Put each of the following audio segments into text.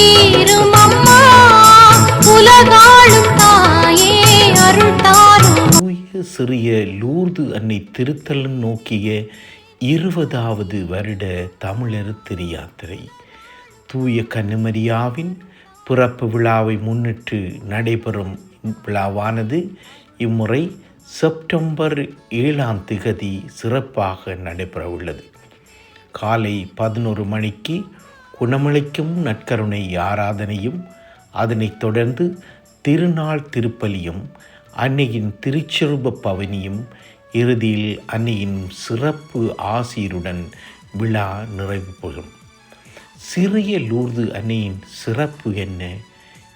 தீரும் அம்மா. உலகாளும் தாயே அருள் சிறிய லூர்து அன்னை திருத்தலன் நோக்கிய இருபதாவது வருட தமிழர் திரியாத்திரை தூய கன்னிமரியாவின் பிறப்பு விழாவை முன்னிட்டு நடைபெறும் விழாவானது இம்முறை செப்டம்பர் ஏழாம் திகதி சிறப்பாக நடைபெற உள்ளது காலை பதினொரு மணிக்கு குணமளிக்கும் நற்கருணை ஆராதனையும் அதனைத் தொடர்ந்து திருநாள் திருப்பலியும் அன்னையின் திருச்செருப பவனியும் இறுதியில் அன்னையின் சிறப்பு ஆசியருடன் விழா நிறைவு பெறும் சிறிய லூர்து அன்னையின் சிறப்பு என்ன?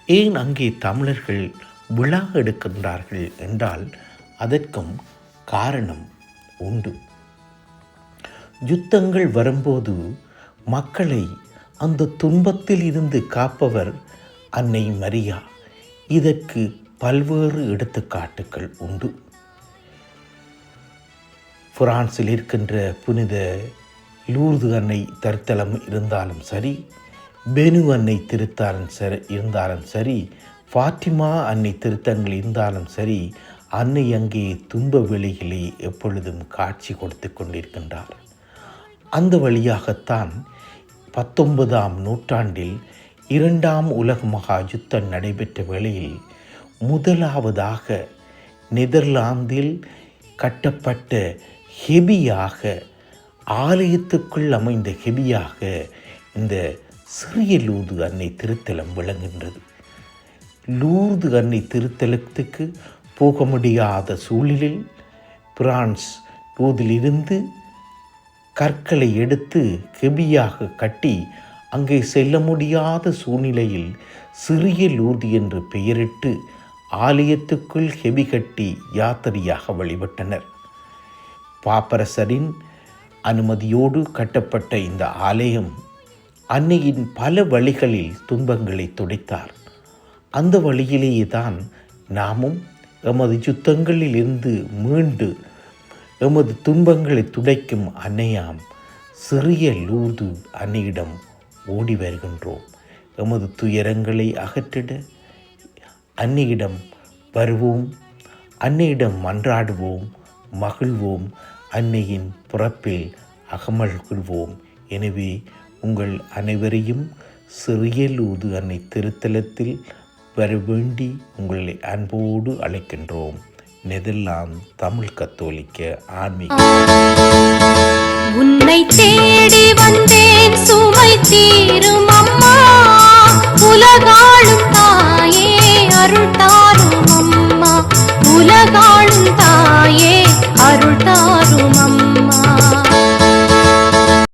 ஏன் அங்கே தமிழர்கள் விழா எடுக்கின்றார்கள் என்றால் அதற்கும் காரணம் உண்டு. யுத்தங்கள் வரும்போது மக்களை அந்த துன்பத்தில் இருந்து காப்பவர் அன்னை மரியா. இதற்கு பல்வேறு எடுத்துக்காட்டுகள் உண்டு. பிரான்சில் இருக்கின்ற புனித லூர்து அன்னை தருத்தலம் இருந்தாலும் சரி பெனு அன்னை திருத்தாலும் சரி இருந்தாலும் சரி ஃபாத்திமா அன்னை திருத்தங்கள் இருந்தாலும் சரி அன்னை அங்கே துன்ப வெளியிலே எப்பொழுதும் காட்சி கொடுத்து கொண்டிருக்கின்றார். அந்த வழியாகத்தான் பத்தொன்பதாம் நூற்றாண்டில் இரண்டாம் உலக மகா யுத்தம் நடைபெற்ற வேளையில் முதலாவதாக நெதர்லாந்தில் கட்டப்பட்ட ஹெபியாக ஆலயத்துக்குள் அமைந்த ஹெபியாக இந்த சிறிய லூது அன்னை திருத்தலம் விளங்குகின்றது. லூர்து அன்னை திருத்தலத்துக்கு போக முடியாத சூழலில் பிரான்ஸ் லூதிலிருந்து கற்களை எடுத்து கெபியாக கட்டி அங்கே செல்ல முடியாத சூழ்நிலையில் சிறிய லூர்தி என்று பெயரிட்டு ஆலயத்துக்குள் ஹெபி கட்டி யாத்திரையாக வழிபட்டனர். பாப்பரசரின் அனுமதியோடு கட்டப்பட்ட இந்த ஆலயம் அன்னையின் பல வழிகளில் துன்பங்களை துடைத்தார். அந்த வழியிலேயே தான் நாமும் எமது யுத்தங்களிலிருந்து மீண்டு எமது துன்பங்களை துடைக்கும் அன்னையாம் சிறிய லூது அன்னையிடம் ஓடி வருகின்றோம். எமது துயரங்களை அகற்றிட அன்னையிடம் வருவோம். அன்னையிடம் மன்றாடுவோம் மகிழ்வோம் அன்னையின் பிறப்பில் அகமகிழ்வோம் எனவே உங்கள் அனைவரையும் சிறிய லூது அன்னை திருத்தலத்தில் வர வேண்டி உங்களை அன்போடு அழைக்கின்றோம். நெதர்லாந்து தமிழ் கத்தோலிக்க ஆன்மீக உன்னை தேடி வந்தேன் சுமை தீரும் அம்மா. உலகாளும் தாயே அருள் தாரும் அம்மா. உலகாளும் தாயே அருள்